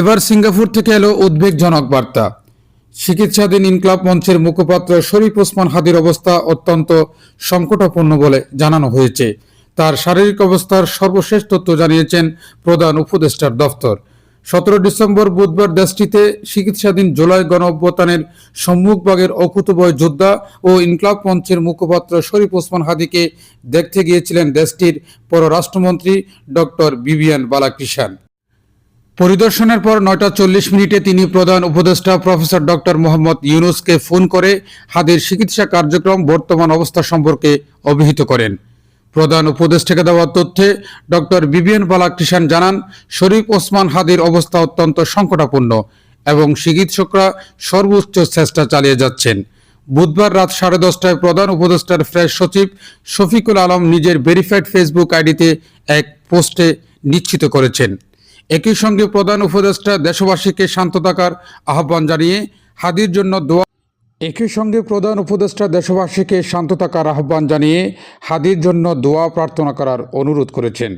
এবার সিঙ্গাপুর থেকে এলো উদ্বেগজনক বার্তা। চিকিৎসাধীন ইনকলাব মঞ্চের মুখপাত্র শরীফ ওসমান হাদির অবস্থা অত্যন্ত সংকটাপন্ন বলে জানানো হয়েছে। তার শারীরিক অবস্থার সর্বশেষ তথ্য জানিয়েছেন প্রধান উপদেষ্টার দফতর। সতেরো ডিসেম্বর বুধবার দেশটিতে চিকিৎসাধীন জুলাই গণ অভ্যুত্থানের সম্মুখভাগের অকুতভয় যোদ্ধা ও ইনকলাব মঞ্চের মুখপাত্র শরীফ ওসমান হাদিকে দেখতে গিয়েছিলেন দেশটির পররাষ্ট্রমন্ত্রী ডক্টর বিবিয়ান বালাকৃষাণ পরিদর্শনের পর নয়টা চল্লিশ মিনিটে তিনি প্রধান উপদেষ্টা প্রফেসর ডক্টর মোহাম্মদ ইউনুসকে ফোন করে হাদির চিকিৎসা কার্যক্রম, বর্তমান অবস্থা সম্পর্কে অভিহিত করেন। প্রধান উপদেষ্টাকে দেওয়া তথ্যে ডক্টর বিবিএন বালাকৃষাণ জানান, শরীফ ওসমান হাদির অবস্থা অত্যন্ত সংকটাপূর্ণ এবং চিকিৎসকরা সর্বোচ্চ চেষ্টা চালিয়ে যাচ্ছেন। বুধবার রাত সাড়ে দশটায় প্রধান উপদেষ্টার ফ্রেশ সচিব শফিকুল আলম নিজের ভেরিফাইড ফেসবুক আইডিতে এক পোস্টে নিশ্চিত করেছেন। একই সঙ্গে প্রধান উপদেষ্টা দেশবাসীকে শান্ত থাকার আহ্বান জানিয়ে হাদির জন্য দোয়া একই সঙ্গে প্রধান উপদেষ্টা দেশবাসীকে শান্ত থাকার আহ্বান জানিয়ে হাদির জন্য দোয়া প্রার্থনা করার অনুরোধ করেছেন।